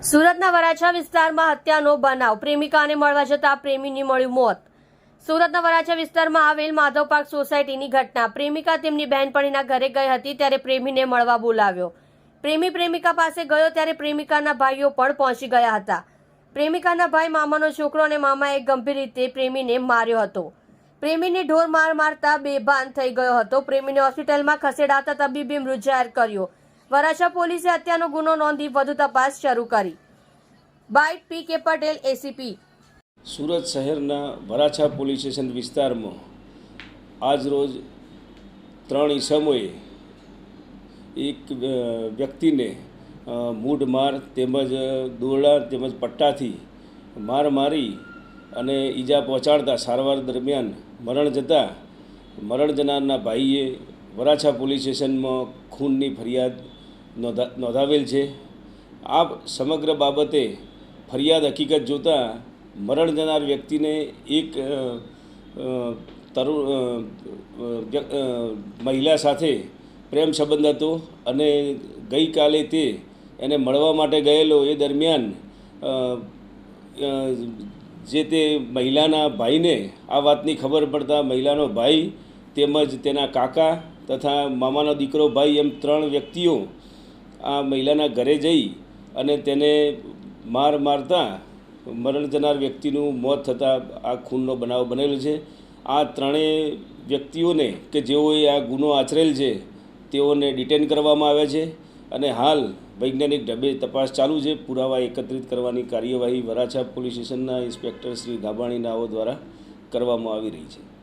સુરતના વરાછા વિસ્તારમાં હત્યાનો બનાવ. પ્રેમિકાને મળવા જતા પ્રેમીની મળ્યું મોત. સુરતના વરાછા વિસ્તારમાં આવેલ માધવ પાર્ક સોસાયટીની ઘટના. પ્રેમિકા તેમની બહેનપણીના ઘરે ગઈ હતી ત્યારે પ્રેમીને મળવા બોલાવ્યો. પ્રેમી પ્રેમિકા પાસે ગયો ત્યારે પ્રેમિકાના ભાઈઓ પણ પહોંચી ગયા હતા. પ્રેમિકાના ભાઈ મામાનો છોકરો અને મામાએ ગંભીર રીતે પ્રેમીને માર્યો હતો. પ્રેમીને ઢોર માર મારતા બેભાન થઈ ગયો હતો. પ્રેમીને હોસ્પિટલમાં ખસેડાતા તબીબે મૃત જાહેર કર્યો. વરાછા પોલીસે હત્યાનો ગુનો નોંધી વધુ તપાસ શરૂ કરી. બાઇટ પી કે પટેલ એસીપી સુરત શહેરના વરાછા પોલીસ સ્ટેશન વિસ્તારમાં આજરોજ ત્રણ ઈસમોએ એક વ્યક્તિને મૂઢ માર તેમજ દોરડા તેમજ પટ્ટાથી માર મારી અને ઈજા પહોંચાડતા સારવાર દરમિયાન મરણ જતાં મરણ જનારના ભાઈએ વરાછા પોલીસ સ્ટેશનમાં ખૂનની ફરિયાદ નોંધા નોંધાવેલ છે. આ સમગ્ર બાબતે ફરિયાદ હકીકત જોતાં મરણ જનાર વ્યક્તિને એક અ, મહિલા સાથે પ્રેમ સંબંધ હતો અને ગઈકાલે તે એને મળવા માટે ગયેલો એ દરમિયાન જે તે મહિલાના ભાઈને આ વાતની ખબર પડતા મહિલાનો ભાઈ તેમજ તેના કાકા તથા મામાનો દીકરો ભાઈ એમ ત્રણ વ્યક્તિઓ આ મહિલાના ઘરે જઈ અને તેને માર મારતા મરણ જનાર વ્યક્તિનું મોત થતાં આ ખૂનનો બનાવ બનેલો છે. આ ત્રણેય વ્યક્તિઓને કે જેઓએ આ ગુનો આચરેલ છે, તેઓને ડિટેન કરવામાં આવ્યા છે અને હાલ વૈજ્ઞાનિક ઢબે તપાસ ચાલુ છે. પુરાવા એકત્રિત કરવાની કાર્યવાહી વરાછા પોલીસ સ્ટેશનના ઇન્સ્પેક્ટર શ્રી ગાબાણી નાઓ દ્વારા કરવામાં આવી રહી છે.